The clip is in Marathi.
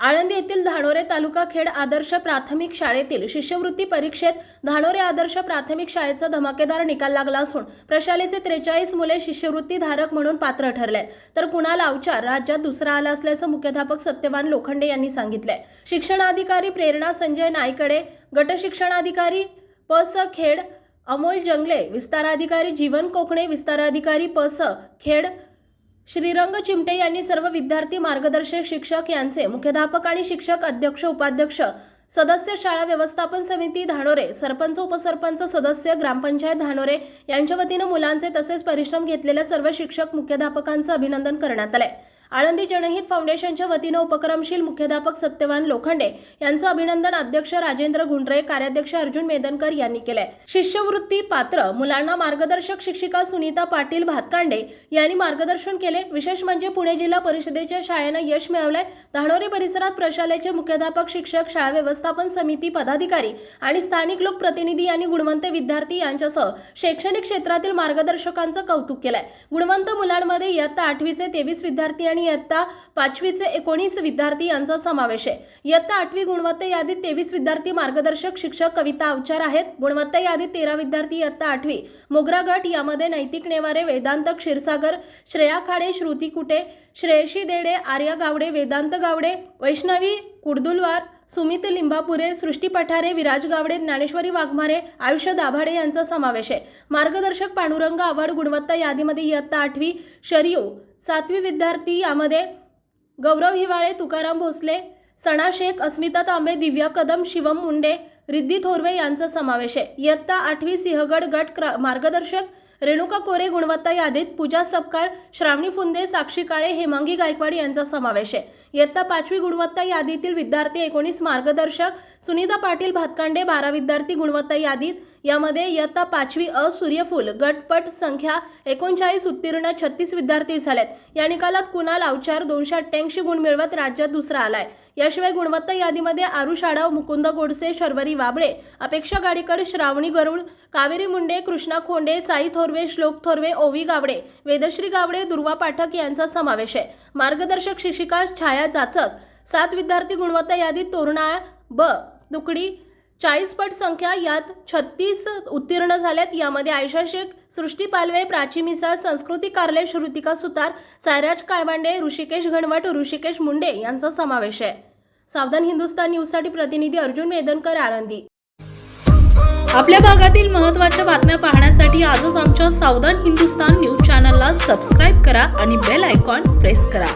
आळंदी येथील धानोरे तालुका खेड आदर्श प्राथमिक शाळेतील शिष्यवृत्ती परीक्षेत धानोरे आदर्श प्राथमिक शाळेचा धमाकेदार निकाल लागला असून प्रशालेचे त्रेचाळीस मुले शिष्यवृत्ती धारक म्हणून पात्र ठरले. तर कुणाल अवचार राज्यात दुसरा आला असल्याचं मुख्याध्यापक सत्यवान लोखंडे यांनी सांगितलंय. शिक्षणाधिकारी प्रेरणा संजय नायकडे गटशिक्षणाधिकारी प स खेड अमोल जंगले विस्ताराधिकारी जीवन कोकणे विस्ताराधिकारी प स खेड श्रीरंग चिमटे यांनी सर्व विद्यार्थी मार्गदर्शक शिक्षक यांचे मुख्याध्यापक आणि शिक्षक अध्यक्ष उपाध्यक्ष सदस्य शाळा व्यवस्थापन समिती धानोरे सरपंच उपसरपंच सदस्य ग्रामपंचायत धानोरे यांच्या वतीनं मुलांचे तसेच परिश्रम घेतलेल्या सर्व शिक्षक मुख्याध्यापकांचं अभिनंदन करण्यात आलंय. आळंदी जनहित फाउंडेशनच्या वतीनं उपक्रमशील मुख्याध्यापक सत्यवान लोखंडे यांचं अभिनंदन अध्यक्ष राजेंद्र गुंडरे कार्याध्यक्ष अर्जुन मेदनकर यांनी केलंय. शिष्यवृत्ती पात्र मुलांना मार्गदर्शक शिक्षिका सुनीता पाटील भातकांडे यांनी मार्गदर्शन केले. विशेष म्हणजे पुणे जिल्हा परिषदेच्या शाळेनं यश मिळवलंय. धानोरी परिसरात प्रशालेचे मुख्याध्यापक शिक्षक शाळा व्यवस्थापन समिती पदाधिकारी आणि स्थानिक लोकप्रतिनिधी यांनी गुणवंत विद्यार्थी यांच्यासह शैक्षणिक क्षेत्रातील मार्गदर्शकांचं कौतुक केलंय. गुणवंत मुलांमध्ये इयत्ता आठवीचे तेवीस विद्यार्थी आणि इयत्ता पाचवीचे एकोणीस विद्यार्थी यांचा समावेश आहे. इयत्ता आठवी गुणवत्ता यादीत तेवीस विद्यार्थी मार्गदर्शक शिक्षक कविता अवचार आहेत. गुणवत्ता यादीत तेरा विद्यार्थी इयत्ता आठवी. मोगरा गट यामध्ये नैतिक नेवारे वेदांत क्षीरसागर श्रेया खाडे श्रुती कुटे श्रेयशी देडे आर्या गावडे वेदांत गावडे वैष्णवी कुर्दुलवार सुमित लिंबापुरे सृष्टी पठारे विराज गावडे ज्ञानेश्वरी वाघमारे आयुष्य दाभाडे यांचा समावेश आहे. मार्गदर्शक पांडुरंग आव्हाड गुणवत्ता यादीमध्ये इयत्ता आठवी शरियो सातवी विद्यार्थी यामध्ये गौरव हिवाळे तुकाराम भोसले सणा शेख अस्मिता तांबे दिव्या कदम शिवम मुंडे रिद्धी थोरवे यांचा समावेश आहे. इयत्ता आठवी सिंहगड गट क्र मार्गदर्शक रेणुका कोरे गुणवत्ता यादीत पूजा सपकाळ श्रावणी फुंदे साक्षी काळे हेमांगी गायकवाड यांचा समावेश आहे. इयत्ता पाचवी गुणवत्ता यादीतील विद्यार्थी एकोणीस मार्गदर्शक सुनीता पाटील भातकांडे बारा विद्यार्थी गुणवत्ता यादीत यामध्ये इयत्ता पाचवी अ सूर्यफूल गटपट संख्या एकोणचाळीस उत्तीर्ण छत्तीस विद्यार्थी झालेत. या निकालात कुणाल अवचार दोनशे अठ्ठ्याऐंशी गुण मिळवत राज्यात दुसरा आलाय. याशिवाय गुणवत्ता यादीमध्ये आरुष शाडाव मुकुंद गोडसे शर्वरी वाबळे अपेक्षा गाडीकर श्रावणी गरुड कावेरी मुंडे कृष्णा खोंडे साई थोरवे श्लोक थोरवे ओवी गावडे वेदश्री गावडे दुर्वा पाठक यांचा समावेश आहे. मार्गदर्शक शिक्षिका छाया जाचक. सात विद्यार्थी गुणवत्ता यादीत तोरणाळ ब दुकडी चाळीस पट संख्या यात छत्तीस उत्तीर्ण झाल्यात. यामध्ये आयशा शेख सृष्टी पालवे प्राची मिसाळ संस्कृती कारले श्रुतिका सुतार सायराज काळबांडे ऋषिकेश घनवट ऋषिकेश मुंडे यांचा समावेश आहे. सावधान हिंदुस्तान न्यूजसाठी प्रतिनिधी अर्जुन मेदनकर आळंदी. आपल्या भागातील महत्त्वाच्या बातम्या पाहण्यासाठी आजच आमच्या सावधान हिंदुस्तान न्यूज चॅनलला सबस्क्राईब करा आणि बेल आयकॉन प्रेस करा.